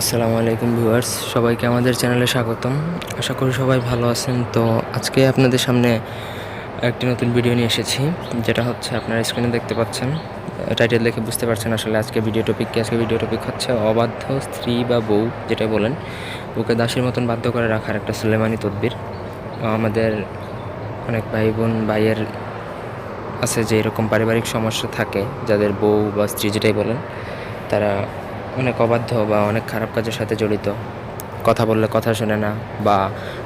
আসসালামু আলাইকুম ভিউয়ার্স, সবাইকে আমাদের চ্যানেলে স্বাগতম। আশা করি সবাই ভালো আছেন। তো আজকে আপনাদের সামনে একটি নতুন ভিডিও নিয়ে এসেছি, যেটা হচ্ছে আপনারা স্ক্রিনে দেখতে পাচ্ছেন। টাইটেল দেখে বুঝতে পারছেন আসলে আজকে ভিডিও টপিক কি, আজকে ভিডিও টপিক হচ্ছে অবাধ্য স্ত্রী বা বউ যেটা বলেন। ওকে দাসের মতন বাধ্য করে রাখার একটা সুলেমানি তদবির। আমাদের অনেক ভাই বোন, ভাইয়ের আছে যে এরকম পারিবারিক সমস্যা থাকে, যাদের বউ বা স্ত্রী যেটাই বলেন, তারা অনেক অবাধ্য বা অনেক খারাপ কাজের সাথে জড়িত। কথা বললে কথা শোনে না বা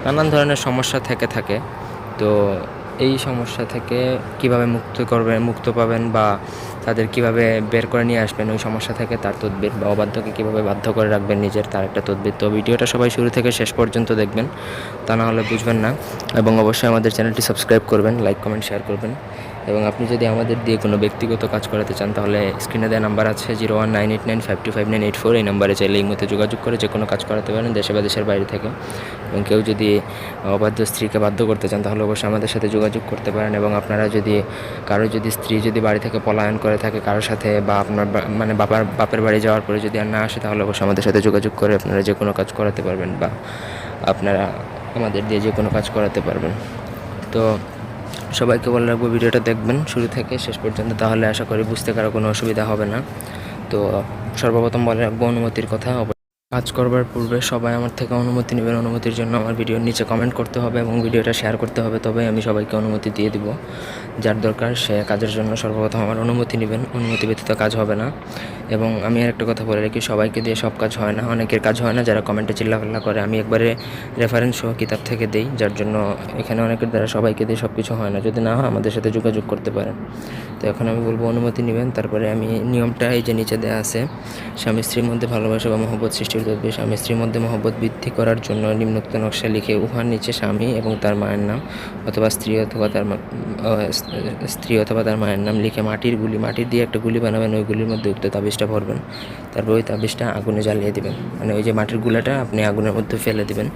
নানান ধরনের সমস্যা থেকে থাকে। তো এই সমস্যা থেকে কীভাবে মুক্ত করবেন মুক্ত পাবেন বা তাদের কীভাবে বের করে নিয়ে আসবেন, ওই সমস্যা থেকে তার তদবির বা অবাধ্যকে কীভাবে বাধ্য করে রাখবেন নিজের তার একটা তদবির। তো ভিডিওটা সবাই শুরু থেকে শেষ পর্যন্ত দেখবেন, তা না হলে বুঝবেন না। এবং অবশ্যই আমাদের চ্যানেলটি সাবস্ক্রাইব করবেন, লাইক, কমেন্ট, শেয়ার করবেন। এবং আপনি যদি আমাদের দিয়ে কোনো ব্যক্তিগত কাজ করাতে চান, তাহলে স্ক্রিনে দেওয়া নাম্বার আছে zero one nine eight nine five two five nine eight four. এই নাম্বারে চাইলে এই মধ্যে যোগাযোগ করে যে কোনো কাজ করাতে পারেন দেশে বা দেশের বাইরে থেকে। এবং কেউ যদি অবাধ্য স্ত্রীকে বাধ্য করতে চান, তাহলে অবশ্যই আমাদের সাথে যোগাযোগ করতে পারেন। এবং আপনারা যদি কারও যদি স্ত্রী যদি বাড়ি থেকে পলায়ন করে থাকে কারোর সাথে বা আপনার মানে বাবার, বাপের বাড়ি যাওয়ার পরে যদি আর না আসে, তাহলে অবশ্যই আমাদের সাথে যোগাযোগ করে আপনারা যে কোনো কাজ করাতে পারবেন বা আপনারা আমাদের দিয়ে যে কোনো কাজ করাতে পারবেন। তো সবাইকে বলে রাখব, ভিডিওটা দেখবেন শুরু থেকে শেষ পর্যন্ত, তাহলে আশা করি বুঝতে কারও কোনো অসুবিধা হবে না। তো সর্বপ্রথম বলে রাখব অনুমতির কথা কাজ করবার পূর্বে সবাই আমার থেকে অনুমতি নেবেন, অনুমতির জন্য আমার ভিডিওর নিচে কমেন্ট করতে হবে এবং ভিডিওটা শেয়ার করতে হবে, তবে আমি সবাইকে অনুমতি দিয়ে দিব। যার দরকার সে কাজের জন্য সর্বপ্রথম আমার অনুমতি নেবেন, অনুমতি ব্যতীত কাজ হবে না। এবং আমি আর একটা কথা বলে রাখি, সবাইকে দিয়ে সব কাজ হয় না, অনেকের কাজ হয় না, যারা কমেন্টে চিল্লাফাল্লা করে, আমি একবারে রেফারেন্স সহ কিতাব থেকে দেই, যার জন্য এখানে অনেকের দ্বারা সবাইকে দিয়ে সব কিছু হয় না, যদি না হয় আমাদের সাথে যোগাযোগ করতে পারেন। তো এখন আমি বলব অনুমতি নেবেন, তারপরে আমি নিয়মটা এই যে নিচে দেওয়া আছে, স্বামী স্ত্রীর মধ্যে ভালোবাসা বা মহব্বত সৃষ্টির তদবির স্বামী স্ত্রীর মধ্যে মহব্বত বৃদ্ধি করার জন্য নিম্নোক্ত নকশা লিখে উহার নিচে স্বামী এবং তার মায়ের নাম অথবা স্ত্রী অথবা তার স্ত্রী অথবা তার মায়ের নাম লিখে মাটির গুলি মাটির দিয়ে একটা গুলি বানাবেন, ওই গুলির মধ্যে উক্ত তাবিজটা ভরবেন তারপর ওই তাবিজটা আগুনে জ্বালিয়ে দিবেন। মানে ওই যে মাটির গুলাটা আপনি আগুনের মধ্যে ফেলে দেবেন।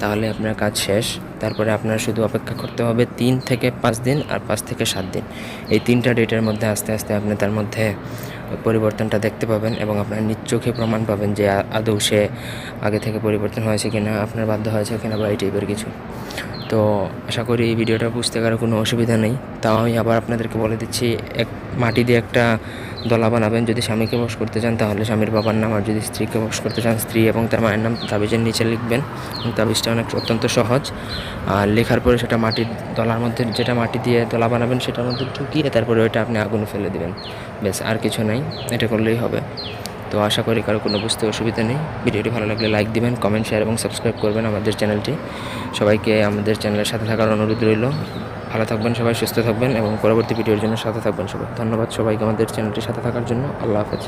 তাহলে আপনার কাজ শেষ। তারপরে আপনার শুধু অপেক্ষা করতে হবে তিন থেকে পাঁচ দিন আর পাঁচ থেকে সাত দিন। এই তিনটা ডেটের মধ্যে আস্তে আস্তে আপনি তার মধ্যে পরিবর্তনটা দেখতে পাবেন এবং আপনার নিজ চোখে প্রমাণ পাবেন যে আদৌ সে আগে থেকে পরিবর্তন হয়েছে কিনা, আপনার বাধ্য হয়েছে কিনা বা এই টাইপের কিছু। তো আশা করি এই ভিডিওটা বুঝতে কারও কোনো অসুবিধা নেই। তাও আমি আবার আপনাদেরকে বলে দিচ্ছি, এক মাটি দিয়ে একটা দলা বানাবেন। যদি স্বামীকে বস করতে চান, তাহলে স্বামীর বাবার নাম, আর যদি স্ত্রীকে বস করতে চান, স্ত্রী এবং তার মায়ের নাম তাবিজের নিচে লিখবেন। তাবিজটা অনেক অত্যন্ত সহজ। আর লেখার পরে সেটা মাটির দলার মধ্যে, যেটা মাটি দিয়ে দলা বানাবেন, সেটার মধ্যে ঢুকিয়ে তারপরে ওইটা আপনি আগুনে ফেলে দিবেন। বেশ আর কিছু নাই, এটা করলেই হবে। তো আশা করি কারও কোনো বুঝতে অসুবিধা নেই। ভিডিওটি ভালো লাগলে লাইক দিবেন কমেন্ট শেয়ার এবং সাবস্ক্রাইব করবেন আমাদের চ্যানেলটি। সবাইকে আমাদের চ্যানেলের সাথে থাকার অনুরোধ রইল। ভালো থাকবেন সবাই, সুস্থ থাকবেন এবং পরবর্তী ভিডিওর জন্য সাথে থাকবেন সবাই। ধন্যবাদ সবাইকে আমাদের চ্যানেলটির সাথে থাকার জন্য। আল্লাহ হাফেজ।